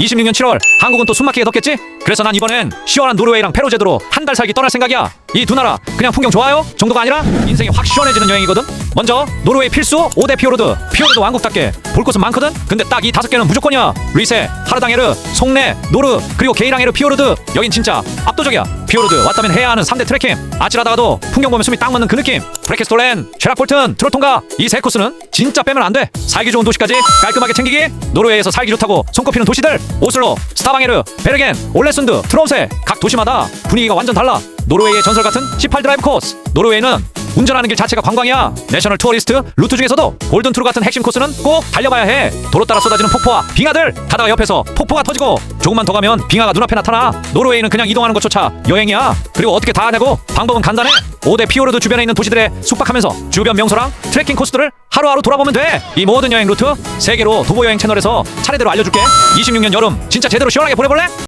26년 7월 한국은 또 숨막히게 덥겠지? 그래서 난 이번엔 시원한 노르웨이랑 페루 제도로 한 달 살기 떠날 생각이야 이 두 나라 그냥 풍경 좋아요? 정도가 아니라 인생이 확 시원해지는 여행이거든 먼저 노르웨이 필수 5대 피오르드 피오르드 왕국답게 볼 곳은 많거든? 근데 딱 이 다섯 개는 무조건이야 리세, 하르당에르, 송네, 노르 그리고 게이랑에르 피오르드 여긴 진짜 압도적이야 피오르드 왔다면 해야 하는 3대 트레킹. 아찔하다가도 풍경 보면 숨이 딱 멎는 그 느낌. 브레케스톨렌, 쉐락 볼튼, 트로통가? 이 세 코스는 진짜 빼면 안 돼. 살기 좋은 도시까지 깔끔하게 챙기기. 노르웨이에서 살기 좋다고 손꼽히는 도시들. 오슬로, 스타방에르, 베르겐, 올레순드, 트롬세. 각 도시마다 분위기가 완전 달라. 노르웨이의 전설 같은 18 드라이브 코스. 노르웨이는 운전하는 길 자체가 관광이야. 내셔널 투어리스트 루트 중에서도 골든 트루 같은 핵심 코스는 꼭 달려봐야 해. 도로 따라 쏟아지는 폭포와 빙하들 가다가 옆에서 폭포가 터지고 조금만 더 가면 빙하가 눈앞에 나타나 노르웨이는 그냥 이동하는 것조차 여행이야. 그리고 어떻게 다 하냐고? 방법은 간단해. 5대 피오르드 주변에 있는 도시들에 숙박하면서 주변 명소랑 트레킹 코스들을 하루하루 돌아보면 돼 이 모든 여행 루트 세계로 도보 여행 채널에서 차례대로 알려줄게. 26년 여름 진짜 제대로 시원하게 보내볼래?